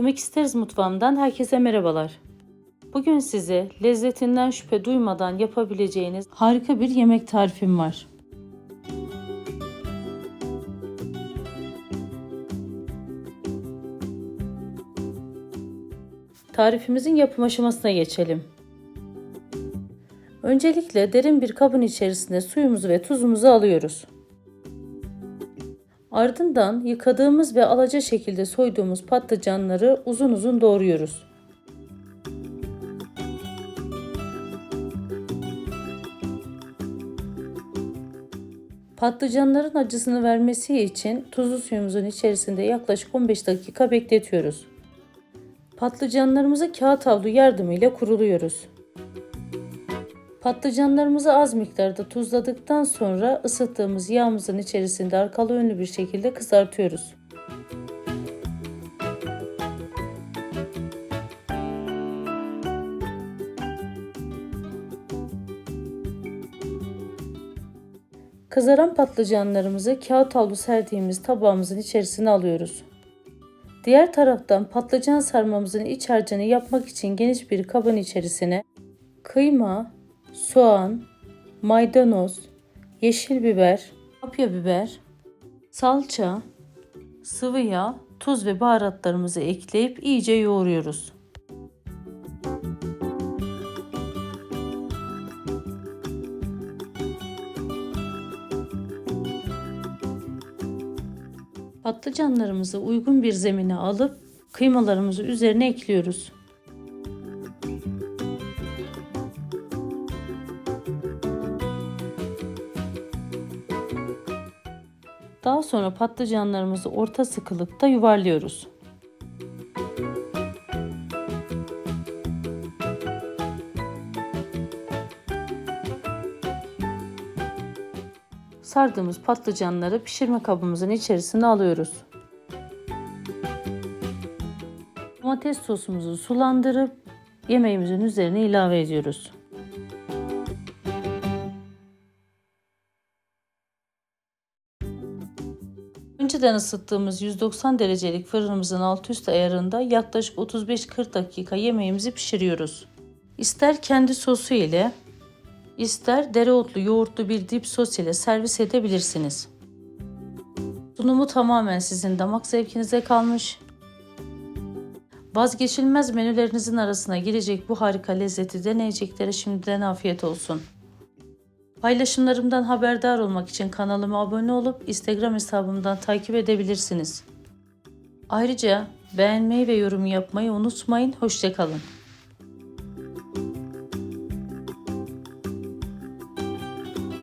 Yemek isteriz mutfağımdan herkese merhabalar. Bugün size lezzetinden şüphe duymadan yapabileceğiniz harika bir yemek tarifim var. Tarifimizin yapım aşamasına geçelim. Öncelikle derin bir kabın içerisine suyumuzu ve tuzumuzu alıyoruz. Ardından yıkadığımız ve alaca şekilde soyduğumuz patlıcanları uzun uzun doğruyoruz. Patlıcanların acısını vermesi için tuzlu suyumuzun içerisinde yaklaşık 15 dakika bekletiyoruz. Patlıcanlarımızı kağıt havlu yardımıyla kuruluyoruz. Patlıcanlarımızı az miktarda tuzladıktan sonra ısıttığımız yağımızın içerisinde arkalı önlü bir şekilde kızartıyoruz. Kızaran patlıcanlarımızı kağıt havlu serdiğimiz tabağımızın içerisine alıyoruz. Diğer taraftan patlıcan sarmamızın iç harcını yapmak için geniş bir kabın içerisine kıyma, soğan, maydanoz, yeşil biber, kapya biber, salça, sıvı yağ, tuz ve baharatlarımızı ekleyip iyice yoğuruyoruz. Patlıcanlarımızı uygun bir zemine alıp kıymalarımızı üzerine ekliyoruz. Daha sonra patlıcanlarımızı orta sıkılıkta yuvarlıyoruz. Sardığımız patlıcanları pişirme kabımızın içerisine alıyoruz. Domates sosumuzu sulandırıp yemeğimizin üzerine ilave ediyoruz. Önceden ısıttığımız 190 derecelik fırınımızın alt üst ayarında yaklaşık 35-40 dakika yemeğimizi pişiriyoruz. İster kendi sosu ile, ister dereotlu yoğurtlu bir dip sos ile servis edebilirsiniz. Sunumu tamamen sizin damak zevkinize kalmış. Vazgeçilmez menülerinizin arasına girecek bu harika lezzeti deneyeceklere şimdiden afiyet olsun. Paylaşımlarımdan haberdar olmak için kanalıma abone olup Instagram hesabımdan takip edebilirsiniz. Ayrıca beğenmeyi ve yorum yapmayı unutmayın. Hoşçakalın.